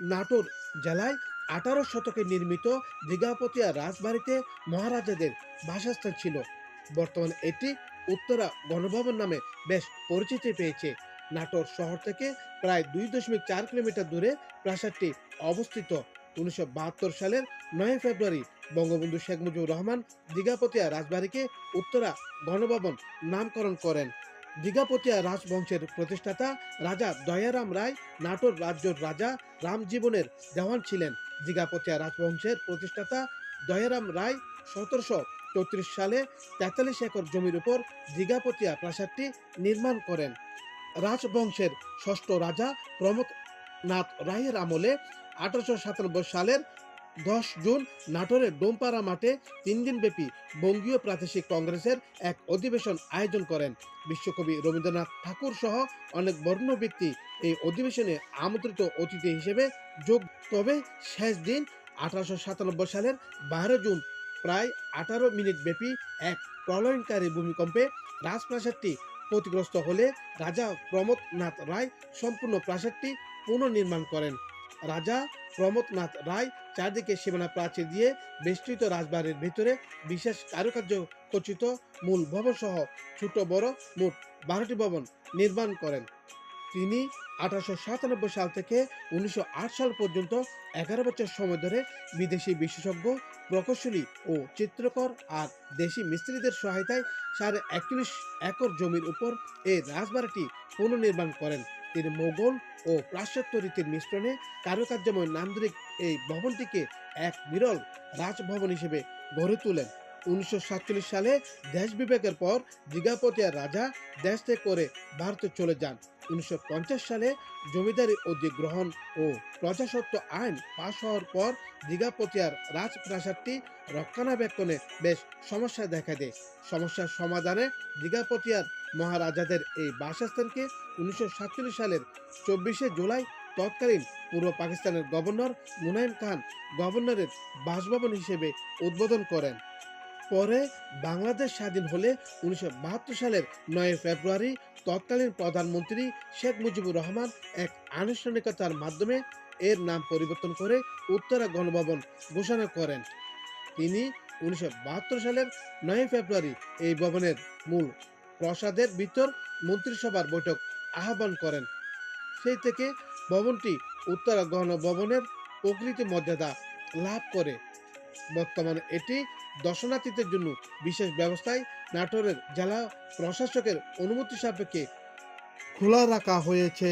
নাটোর জেলায় আঠারো শতকে নির্মিত দীঘাপতিয়া রাজবাড়িতে মহারাজাদের বাসস্থান ছিল। বর্তমানে এটি উত্তরা গণভবন নামে বেশ পরিচিতি পেয়েছে। নাটোর শহর থেকে প্রায় দুই দশমিক চার কিলোমিটার দূরে প্রাসাদটি অবস্থিত। উনিশশো বাহাত্তর সালের নয় ফেব্রুয়ারি বঙ্গবন্ধু শেখ মুজিবুর রহমান দীঘাপতিয়া রাজবাড়িকে উত্তরা গণভবন নামকরণ করেন। দীঘাপতিয়া রাজবংশের প্রতিষ্ঠাতা রাজা দয়ারাম রায়, নাটোর রাজ্যর রাজা রামজীবনের দেওয়ান ছিলেন। দীঘাপতিয়া রাজবংশের প্রতিষ্ঠাতা দয়ারাম রায় সতেরোশো চৌত্রিশ সালে তেতাল্লিশ একর জমির উপর দীঘাপতিয়া প্রাসাদটি নির্মাণ করেন। রাজবংশের ষষ্ঠ রাজা প্রমোদনাথ রায়ের আমলে আঠারোশো সাতানব্বই সালের দশ জুন নাটোরের ডোমপাড়া মাঠে তিন দিনব্যাপী বঙ্গীয় প্রাদেশিক কংগ্রেসের এক অধিবেশন আয়োজন করেন। বিশ্বকবি রবীন্দ্রনাথ ঠাকুর সহ অনেক বর্ণ ব্যক্তি এই অধিবেশনে আমন্ত্রিত অতিথি হিসেবে যোগ তবে শেষ দিন আঠারোশো সাতানব্বই সালের বারো জুন প্রায় আঠারো মিনিট ব্যাপী এক প্রলয়নকারী ভূমিকম্পে রাজপ্রাসাদটি ক্ষতিগ্রস্ত হলে রাজা প্রমোদনাথ রায় সম্পূর্ণ প্রাসাদটি পুনর্নির্মাণ করেন। রাজা প্রমোদনাথ রায় চারদিকে সীমানা প্রাচীর দিয়ে বেষ্টিত রাজবাড়ির ভিতরে বিশেষ কারুকার্য খচিত মূল ভবন সহ ছোট বড় মোট বারোটি ভবন নির্মাণ করেন। তিনি আঠারোশো সাতানব্বই সাল থেকে উনিশশো আট সাল পর্যন্ত এগারো বছর সময় ধরে বিদেশি বিশেষজ্ঞ, প্রকৌশলী ও চিত্রকর আর দেশি মিস্ত্রিদের সহায়তায় সাড়ে একচল্লিশ একর জমির উপর এই রাজবাড়িটি পুনর্নির্মাণ করেন। তিনি মোগল ও পাশ্চাত্য রীতির মিশ্রণে কারুকার্যময় নান্দরিক এই ভবনটিকে এক বিরল রাজভবন হিসেবে গড়ে তোলেন। উনিশশো সাতচল্লিশ সালে দেশ বিভাগের পর দীঘাপতিয়ার রাজা দেশ ত্যাগ করে ভারতে চলে যান। উনিশশো পঞ্চাশ সালে জমিদারি অধিগ্রহণ ও প্রজাসত্ব আইন পাশ হওয়ার পর দীঘাপতিয়ার রাজপ্রাসাদটি রক্ষণাবেক্ষণে বেশ সমস্যা দেখা দেয়। সমস্যার সমাধানে দীঘাপতিয়ার মহারাজাদের এই বাসস্থানকে উনিশশো সাতচল্লিশ সালের চব্বিশে জুলাই তৎকালীন পূর্ব পাকিস্তানের গভর্নর মুনাইম খান গভর্নরের বাসভবন হিসেবে উদ্বোধন করেন। পরে বাংলাদেশ স্বাধীন হলে উনিশশো বাহাত্তর সালের নয় ফেব্রুয়ারি তৎকালীন প্রধানমন্ত্রী শেখ মুজিবুর রহমান এক আনুষ্ঠানিকতার মাধ্যমে এর নাম পরিবর্তন করে উত্তরা গণভবন ঘোষণা করেন। তিনি উনিশশো বাহাত্তর সালের নয় ফেব্রুয়ারি এই ভবনের মূল প্রসাদের ভিতর মন্ত্রিসভার বৈঠক আহ্বান করেন। সেই থেকে ভবনটি উত্তরা ভবনের প্রকৃতি মর্যাদা লাভ করে। বর্তমানে এটি দর্শনার্থীদের জন্য বিশেষ ব্যবস্থায় নাটোরের জেলা প্রশাসকের অনুমতি সাপেক্ষে খোলা রাখা হয়েছে।